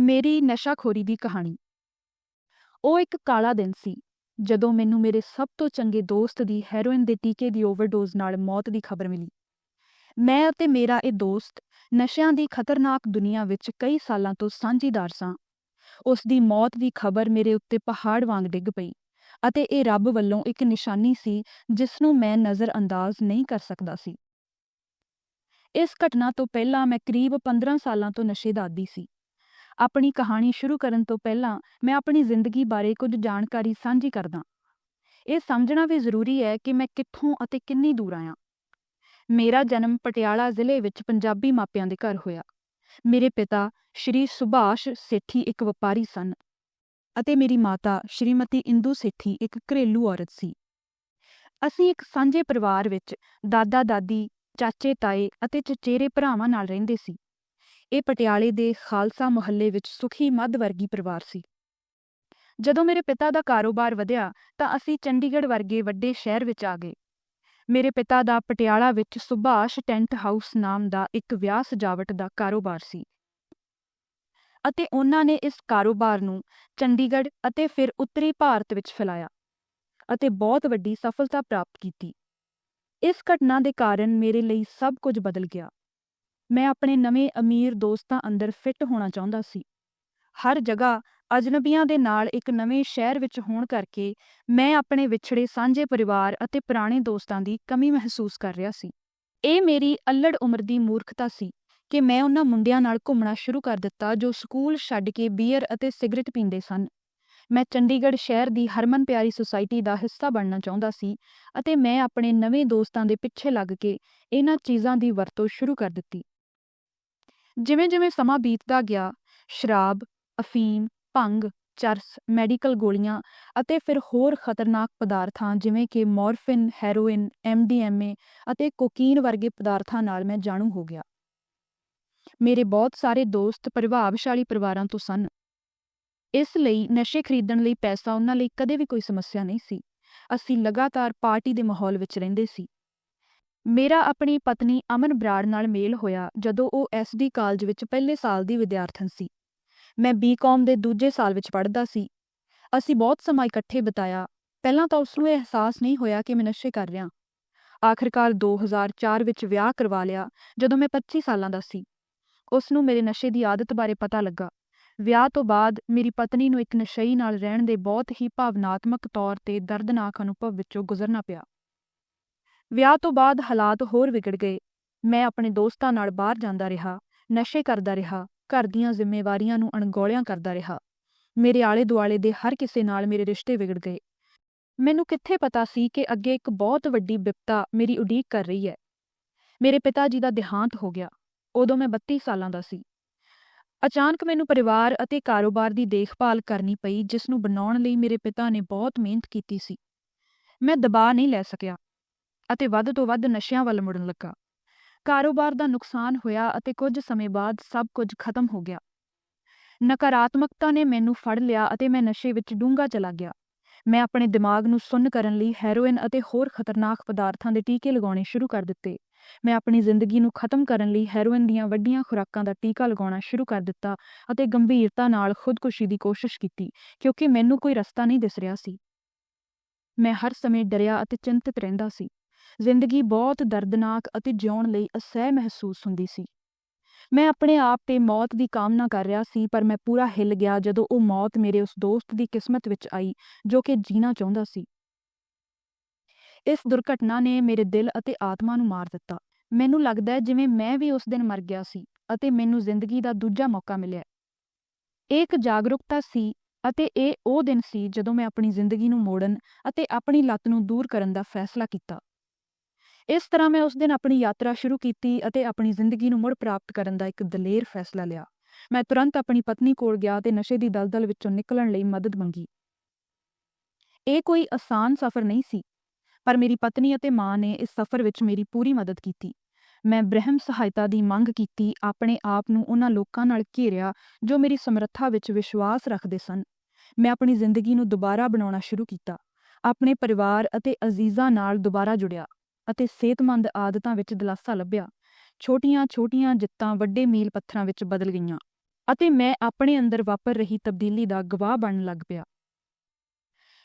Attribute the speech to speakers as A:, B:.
A: ਮੇਰੀ ਨਸ਼ਾਖੋਰੀ ਦੀ ਕਹਾਣੀ। ਉਹ ਇੱਕ ਕਾਲਾ ਦਿਨ ਸੀ, ਜਦੋਂ ਮੈਨੂੰ ਮੇਰੇ ਸਭ ਤੋਂ ਚੰਗੇ ਦੋਸਤ ਦੀ ਹੈਰੋਇਨ ਦੇ ਟੀਕੇ ਦੀ ਓਵਰਡੋਜ਼ ਨਾਲ ਮੌਤ ਦੀ ਖਬਰ ਮਿਲੀ। ਮੈਂ ਅਤੇ ਮੇਰਾ ਇਹ ਦੋਸਤ ਨਸ਼ਿਆਂ ਦੀ ਖਤਰਨਾਕ ਦੁਨੀਆ ਵਿੱਚ ਕਈ ਸਾਲਾਂ ਤੋਂ ਸਾਂਝੀਦਾਰ ਸਾਂ। ਉਸ ਦੀ ਮੌਤ ਦੀ ਖਬਰ ਮੇਰੇ ਉੱਤੇ ਪਹਾੜ ਵਾਂਗ ਡਿੱਗ ਪਈ ਅਤੇ ਇਹ ਰੱਬ ਵੱਲੋਂ ਇੱਕ ਨਿਸ਼ਾਨੀ ਸੀ, ਜਿਸ ਨੂੰ ਮੈਂ ਨਜ਼ਰਅੰਦਾਜ਼ ਨਹੀਂ ਕਰ ਸਕਦਾ ਸੀ। ਇਸ ਘਟਨਾ ਤੋਂ ਪਹਿਲਾਂ ਮੈਂ ਕਰੀਬ 15 ਸਾਲਾਂ ਤੋਂ ਨਸ਼ੇ ਦਾ ਆਦੀ ਸੀ। ਆਪਣੀ ਕਹਾਣੀ ਸ਼ੁਰੂ ਕਰਨ ਤੋਂ ਪਹਿਲਾਂ ਮੈਂ ਆਪਣੀ ਜ਼ਿੰਦਗੀ ਬਾਰੇ ਕੁਝ ਜਾਣਕਾਰੀ ਸਾਂਝੀ ਕਰਦਾ ਇਹ ਸਮਝਣਾ ਵੀ ਜ਼ਰੂਰੀ ਹੈ ਕਿ ਮੈਂ ਕਿੱਥੋਂ ਅਤੇ ਕਿੰਨੀ ਦੂਰ ਆਇਆ। ਮੇਰਾ ਜਨਮ ਪਟਿਆਲਾ ਜ਼ਿਲ੍ਹੇ ਵਿੱਚ ਪੰਜਾਬੀ ਮਾਪਿਆਂ ਦੇ ਘਰ ਹੋਇਆ। ਮੇਰੇ ਪਿਤਾ ਸ਼੍ਰੀ ਸੁਭਾਸ਼ ਸੇਠੀ ਇੱਕ ਵਪਾਰੀ ਸਨ ਅਤੇ ਮੇਰੀ ਮਾਤਾ ਸ਼੍ਰੀਮਤੀ ਇੰਦੂ ਸੇਠੀ ਇੱਕ ਘਰੇਲੂ ਔਰਤ ਸੀ। ਅਸੀਂ ਇੱਕ ਸਾਂਝੇ ਪਰਿਵਾਰ ਵਿੱਚ ਦਾਦਾ ਦਾਦੀ ਚਾਚੇ ਤਾਏ ਅਤੇ ਚਚੇਰੇ ਭਰਾਵਾਂ ਨਾਲ ਰਹਿੰਦੇ ਸੀ। ਇਹ ਪਟਿਆਲੇ ਦੇ ਖਾਲਸਾ ਮੁਹੱਲੇ ਵਿੱਚ ਸੁਖੀ ਮੱਧ ਵਰਗੀ ਪਰਿਵਾਰ ਸੀ। ਜਦੋਂ ਮੇਰੇ ਪਿਤਾ ਦਾ ਕਾਰੋਬਾਰ ਵਧਿਆ ਤਾਂ ਅਸੀਂ ਚੰਡੀਗੜ੍ਹ ਵਰਗੇ ਵੱਡੇ ਸ਼ਹਿਰ ਵਿੱਚ ਆ ਗਏ। ਮੇਰੇ ਪਿਤਾ ਦਾ ਪਟਿਆਲਾ ਵਿੱਚ ਸੁਭਾਸ਼ ਟੈਂਟ ਹਾਊਸ ਨਾਮ ਦਾ ਇੱਕ ਵਿਆਹ ਸਜਾਵਟ ਦਾ ਕਾਰੋਬਾਰ ਸੀ। ਅਤੇ ਉਹਨਾਂ ਨੇ ਇਸ ਕਾਰੋਬਾਰ ਨੂੰ ਚੰਡੀਗੜ੍ਹ ਅਤੇ ਫਿਰ ਉੱਤਰੀ ਭਾਰਤ ਵਿੱਚ ਫੈਲਾਇਆ ਅਤੇ ਬਹੁਤ ਵੱਡੀ ਸਫਲਤਾ ਪ੍ਰਾਪਤ ਕੀਤੀ। ਇਸ ਘਟਨਾ ਦੇ ਕਾਰਨ ਮੇਰੇ ਲਈ ਸਭ ਕੁਝ ਬਦਲ ਗਿਆ। ਮੈਂ ਆਪਣੇ ਨਵੇਂ ਅਮੀਰ ਦੋਸਤਾਂ ਅੰਦਰ ਫਿੱਟ ਹੋਣਾ ਚਾਹੁੰਦਾ ਸੀ। ਹਰ ਜਗ੍ਹਾ ਅਜਨਬੀਆਂ ਦੇ ਨਾਲ ਇੱਕ ਨਵੇਂ ਸ਼ਹਿਰ ਵਿੱਚ ਹੋਣ ਕਰਕੇ ਮੈਂ ਆਪਣੇ ਵਿਛੜੇ ਸਾਂਝੇ ਪਰਿਵਾਰ ਅਤੇ ਪੁਰਾਣੇ ਦੋਸਤਾਂ ਦੀ ਕਮੀ ਮਹਿਸੂਸ ਕਰ ਰਿਹਾ ਸੀ। ਇਹ ਮੇਰੀ ਅਲੜ ਉਮਰ ਦੀ ਮੂਰਖਤਾ ਸੀ ਕਿ ਮੈਂ ਉਹਨਾਂ ਮੁੰਡਿਆਂ ਨਾਲ ਘੁੰਮਣਾ ਸ਼ੁਰੂ ਕਰ ਦਿੱਤਾ ਜੋ ਸਕੂਲ ਛੱਡ ਕੇ ਬੀਅਰ ਅਤੇ ਸਿਗਰਟ ਪੀਂਦੇ ਸਨ। ਮੈਂ ਚੰਡੀਗੜ੍ਹ ਸ਼ਹਿਰ ਦੀ ਹਰਮਨ ਪਿਆਰੀ ਸੁਸਾਇਟੀ ਦਾ ਹਿੱਸਾ ਬਣਨਾ ਚਾਹੁੰਦਾ ਸੀ ਅਤੇ ਮੈਂ ਆਪਣੇ ਨਵੇਂ ਦੋਸਤਾਂ ਦੇ ਪਿੱਛੇ ਲੱਗ ਕੇ ਇਹਨਾਂ ਚੀਜ਼ਾਂ ਦੀ ਵਰਤੋਂ ਸ਼ੁਰੂ ਕਰ ਦਿੱਤੀ। ਜਿਵੇਂ-ਜਿਵੇਂ ਸਮਾਂ ਬੀਤਦਾ ਗਿਆ, ਸ਼ਰਾਬ, ਅਫੀਮ, ਭੰਗ, ਚਰਸ, ਮੈਡੀਕਲ ਗੋਲੀਆਂ ਅਤੇ ਫਿਰ ਹੋਰ ਖਤਰਨਾਕ ਪਦਾਰਥਾਂ ਜਿਵੇਂ ਕਿ ਮੋਰਫਿਨ, ਹੈਰੋਇਨ ਐਮਡੀਐਮਏ ਅਤੇ ਕੋਕੀਨ ਵਰਗੇ ਪਦਾਰਥਾਂ ਨਾਲ ਮੈਂ ਜਾਣੂ ਹੋ ਗਿਆ। ਮੇਰੇ ਬਹੁਤ ਸਾਰੇ ਦੋਸਤ ਪ੍ਰਭਾਵਸ਼ਾਲੀ ਪਰਿਵਾਰਾਂ ਤੋਂ ਸਨ। ਇਸ ਲਈ ਨਸ਼ੇ ਖਰੀਦਣ ਲਈ ਪੈਸਾ ਉਹਨਾਂ ਲਈ ਕਦੇ ਵੀ ਕੋਈ ਸਮੱਸਿਆ ਨਹੀਂ ਸੀ। ਅਸੀਂ ਲਗਾਤਾਰ ਪਾਰਟੀ ਦੇ ਮਾਹੌਲ ਵਿੱਚ ਰਹਿੰਦੇ ਸੀ। ਮੇਰਾ ਆਪਣੀ ਪਤਨੀ ਅਮਨ ਬਰਾੜ ਨਾਲ ਮੇਲ ਹੋਇਆ ਜਦੋਂ ਉਹ ਐਸਡੀ ਕਾਲਜ ਵਿੱਚ ਪਹਿਲੇ ਸਾਲ ਦੀ ਵਿਦਿਆਰਥਣ ਸੀ। ਮੈਂ ਬੀਕਾਮ ਦੇ ਦੂਜੇ ਸਾਲ ਵਿੱਚ ਪੜ੍ਹਦਾ ਸੀ। ਅਸੀਂ ਬਹੁਤ ਸਮਾਂ ਇਕੱਠੇ ਬਿਤਾਇਆ। ਪਹਿਲਾਂ ਤਾਂ ਉਸ ਨੂੰ ਇਹ ਅਹਿਸਾਸ ਨਹੀਂ ਹੋਇਆ ਕਿ ਮੈਂ ਨਸ਼ੇ ਕਰ ਰਿਹਾ। ਆਖਰਕਾਰ 2004 ਵਿੱਚ ਵਿਆਹ ਕਰਵਾ ਲਿਆ ਜਦੋਂ ਮੈਂ 25 ਸਾਲਾਂ ਦਾ ਸੀ। ਉਸ ਨੂੰ ਮੇਰੇ ਨਸ਼ੇ ਦੀ ਆਦਤ ਬਾਰੇ ਪਤਾ ਲੱਗਾ। ਵਿਆਹ ਤੋਂ ਬਾਅਦ ਮੇਰੀ ਪਤਨੀ ਨੂੰ ਇੱਕ ਨਸ਼ਈ ਨਾਲ ਰਹਿਣ ਦੇ ਬਹੁਤ ਹੀ ਭਾਵਨਾਤਮਕ ਤੌਰ ਤੇ ਦਰਦਨਾਕ ਅਨੁਭਵ ਵਿੱਚੋਂ ਗੁਜ਼ਰਨਾ ਪਿਆ। ਵਿਆਹ ਤੋਂ ਬਾਅਦ ਹਾਲਾਤ ਹੋਰ ਵਿਗੜ ਗਏ। ਮੈਂ ਆਪਣੇ ਦੋਸਤਾਂ ਨਾਲ ਬਾਹਰ ਜਾਂਦਾ ਰਿਹਾ, ਨਸ਼ੇ ਕਰਦਾ ਰਿਹਾ, ਘਰ ਦੀਆਂ ਜ਼ਿੰਮੇਵਾਰੀਆਂ ਨੂੰ ਅਣਗੌਲਿਆਂ ਕਰਦਾ ਰਿਹਾ। ਮੇਰੇ ਆਲੇ ਦੁਆਲੇ ਦੇ ਹਰ ਕਿਸੇ ਨਾਲ ਮੇਰੇ ਰਿਸ਼ਤੇ ਵਿਗੜ ਗਏ। ਮੈਨੂੰ ਕਿੱਥੇ ਪਤਾ ਸੀ ਕਿ ਅੱਗੇ ਇੱਕ ਬਹੁਤ ਵੱਡੀ ਵਿਪਤਾ ਮੇਰੀ ਉਡੀਕ ਕਰ ਰਹੀ ਹੈ। ਮੇਰੇ ਪਿਤਾ ਜੀ ਦਾ ਦੇਹਾਂਤ ਹੋ ਗਿਆ। ਉਦੋਂ ਮੈਂ 32 ਸਾਲਾਂ ਦਾ ਸੀ। ਅਚਾਨਕ ਮੈਨੂੰ ਪਰਿਵਾਰ ਅਤੇ ਕਾਰੋਬਾਰ ਦੀ ਦੇਖਭਾਲ ਕਰਨੀ ਪਈ, ਜਿਸ ਨੂੰ ਬਣਾਉਣ ਲਈ ਮੇਰੇ ਪਿਤਾ ਨੇ ਬਹੁਤ ਮਿਹਨਤ ਕੀਤੀ ਸੀ। ਮੈਂ ਦਬਾਅ ਨਹੀਂ ਲੈ ਸਕਿਆ। ਅਤੇ ਵੱਧ ਤੋਂ ਵੱਧ ਨਸ਼ਿਆਂ ਵੱਲ ਮੁੜਨ ਲੱਗਾ। ਕਾਰੋਬਾਰ ਦਾ ਨੁਕਸਾਨ ਹੋਇਆ ਅਤੇ ਕੁਝ ਸਮੇਂ ਬਾਅਦ ਸਭ ਕੁਝ ਖਤਮ ਹੋ ਗਿਆ। ਨਕਾਰਾਤਮਕਤਾ ਨੇ ਮੈਨੂੰ ਫੜ ਲਿਆ ਅਤੇ ਮੈਂ ਨਸ਼ੇ ਵਿੱਚ ਡੂੰਘਾ ਚਲਾ ਗਿਆ। ਮੈਂ ਆਪਣੇ ਦਿਮਾਗ ਨੂੰ ਸੁੰਨ ਕਰਨ ਲਈ ਹੈਰੋਇਨ ਅਤੇ ਹੋਰ ਖਤਰਨਾਕ ਪਦਾਰਥਾਂ ਦੇ ਟੀਕੇ ਲਗਾਉਣੇ ਸ਼ੁਰੂ ਕਰ ਦਿੱਤੇ। ਮੈਂ ਆਪਣੀ ਜ਼ਿੰਦਗੀ ਨੂੰ ਖਤਮ ਕਰਨ ਲਈ ਹੈਰੋਇਨ ਦੀਆਂ ਵੱਡੀਆਂ ਖੁਰਾਕਾਂ ਦਾ ਟੀਕਾ ਲਗਾਉਣਾ ਸ਼ੁਰੂ ਕਰ ਦਿੱਤਾ ਅਤੇ ਗੰਭੀਰਤਾ ਨਾਲ ਖੁਦਕੁਸ਼ੀ ਦੀ ਕੋਸ਼ਿਸ਼ ਕੀਤੀ, ਕਿਉਂਕਿ ਮੈਨੂੰ ਕੋਈ ਰਸਤਾ ਨਹੀਂ ਦਿਸ ਰਿਹਾ ਸੀ। ਮੈਂ ਹਰ ਸਮੇਂ ਡਰਿਆ ਅਤੇ ਚਿੰਤਤ ਰਹਿੰਦਾ ਸੀ। ਜ਼ਿੰਦਗੀ ਬਹੁਤ ਦਰਦਨਾਕ ਅਤੇ ਜਿਉਣ ਲਈ ਅਸਹਿ ਮਹਿਸੂਸ ਹੁੰਦੀ ਸੀ। ਮੈਂ ਆਪਣੇ ਆਪ ਤੇ ਮੌਤ ਦੀ ਕਾਮਨਾ ਕਰ ਰਿਹਾ ਸੀ, ਪਰ ਮੈਂ ਪੂਰਾ ਹਿੱਲ ਗਿਆ ਜਦੋਂ ਉਹ ਮੌਤ ਮੇਰੇ ਉਸ ਦੋਸਤ ਦੀ ਕਿਸਮਤ ਵਿੱਚ ਆਈ, ਜੋ ਕਿ ਜੀਣਾ ਚਾਹੁੰਦਾ ਸੀ। ਇਸ ਦੁਰਘਟਨਾ ਨੇ ਮੇਰੇ ਦਿਲ ਅਤੇ ਆਤਮਾ ਨੂੰ ਮਾਰ ਦਿੱਤਾ। ਮੈਨੂੰ ਲੱਗਦਾ ਹੈ ਜਿਵੇਂ ਮੈਂ ਵੀ ਉਸ ਦਿਨ ਮਰ ਗਿਆ ਸੀ ਅਤੇ ਮੈਨੂੰ ਜ਼ਿੰਦਗੀ ਦਾ ਦੂਜਾ ਮੌਕਾ ਮਿਲਿਆ। ਇਹ ਇੱਕ ਜਾਗਰੂਕਤਾ ਸੀ ਅਤੇ ਇਹ ਉਹ ਦਿਨ ਸੀ ਜਦੋਂ ਮੈਂ ਆਪਣੀ ਜ਼ਿੰਦਗੀ ਨੂੰ ਮੋੜਨ ਅਤੇ ਆਪਣੀ ਲੱਤ ਨੂੰ ਦੂਰ ਕਰਨ ਦਾ ਫੈਸਲਾ ਕੀਤਾ। ਇਸ ਤਰ੍ਹਾਂ ਮੈਂ ਉਸ ਦਿਨ ਆਪਣੀ ਯਾਤਰਾ ਸ਼ੁਰੂ ਕੀਤੀ ਅਤੇ ਆਪਣੀ ਜ਼ਿੰਦਗੀ ਨੂੰ ਮੁੜ ਪ੍ਰਾਪਤ ਕਰਨ ਦਾ ਇੱਕ ਦਲੇਰ ਫੈਸਲਾ ਲਿਆ। ਮੈਂ ਤੁਰੰਤ ਆਪਣੀ ਪਤਨੀ ਕੋਲ ਗਿਆ ਤੇ ਨਸ਼ੇ ਦੀ ਦਲਦਲ ਵਿੱਚੋਂ ਨਿਕਲਣ ਲਈ ਮਦਦ ਮੰਗੀ। ਇਹ ਕੋਈ ਆਸਾਨ ਸਫ਼ਰ ਨਹੀਂ ਸੀ, ਪਰ ਮੇਰੀ ਪਤਨੀ ਅਤੇ ਮਾਂ ਨੇ ਇਸ ਸਫ਼ਰ ਵਿੱਚ ਮੇਰੀ ਪੂਰੀ ਮਦਦ ਕੀਤੀ। ਮੈਂ ਬ੍ਰਹਮ ਸਹਾਇਤਾ ਦੀ ਮੰਗ ਕੀਤੀ, ਆਪਣੇ ਆਪ ਨੂੰ ਉਹਨਾਂ ਲੋਕਾਂ ਨਾਲ ਘੇਰਿਆ ਜੋ ਮੇਰੀ ਸਮਰੱਥਾ ਵਿੱਚ ਵਿਸ਼ਵਾਸ ਰੱਖਦੇ ਸਨ। ਮੈਂ ਆਪਣੀ ਜ਼ਿੰਦਗੀ ਨੂੰ ਦੁਬਾਰਾ ਬਣਾਉਣਾ ਸ਼ੁਰੂ ਕੀਤਾ, ਆਪਣੇ ਪਰਿਵਾਰ ਅਤੇ ਅਜ਼ੀਜ਼ਾਂ ਨਾਲ ਦੁਬਾਰਾ ਜੁੜਿਆ। ਅਤੇ ਸਿਹਤਮੰਦ ਆਦਤਾਂ ਵਿੱਚ ਦਿਲਾਸਾ ਲੱਭਿਆ। ਛੋਟੀਆਂ-ਛੋਟੀਆਂ ਜਿੱਤਾਂ ਵੱਡੇ ਮੀਲ ਪੱਥਰਾਂ ਵਿੱਚ ਬਦਲ ਗਈਆਂ ਅਤੇ ਮੈਂ ਆਪਣੇ ਅੰਦਰ ਵਾਪਰ ਰਹੀ ਤਬਦੀਲੀ ਦਾ ਗਵਾਹ ਬਣਨ ਲੱਗ ਪਿਆ।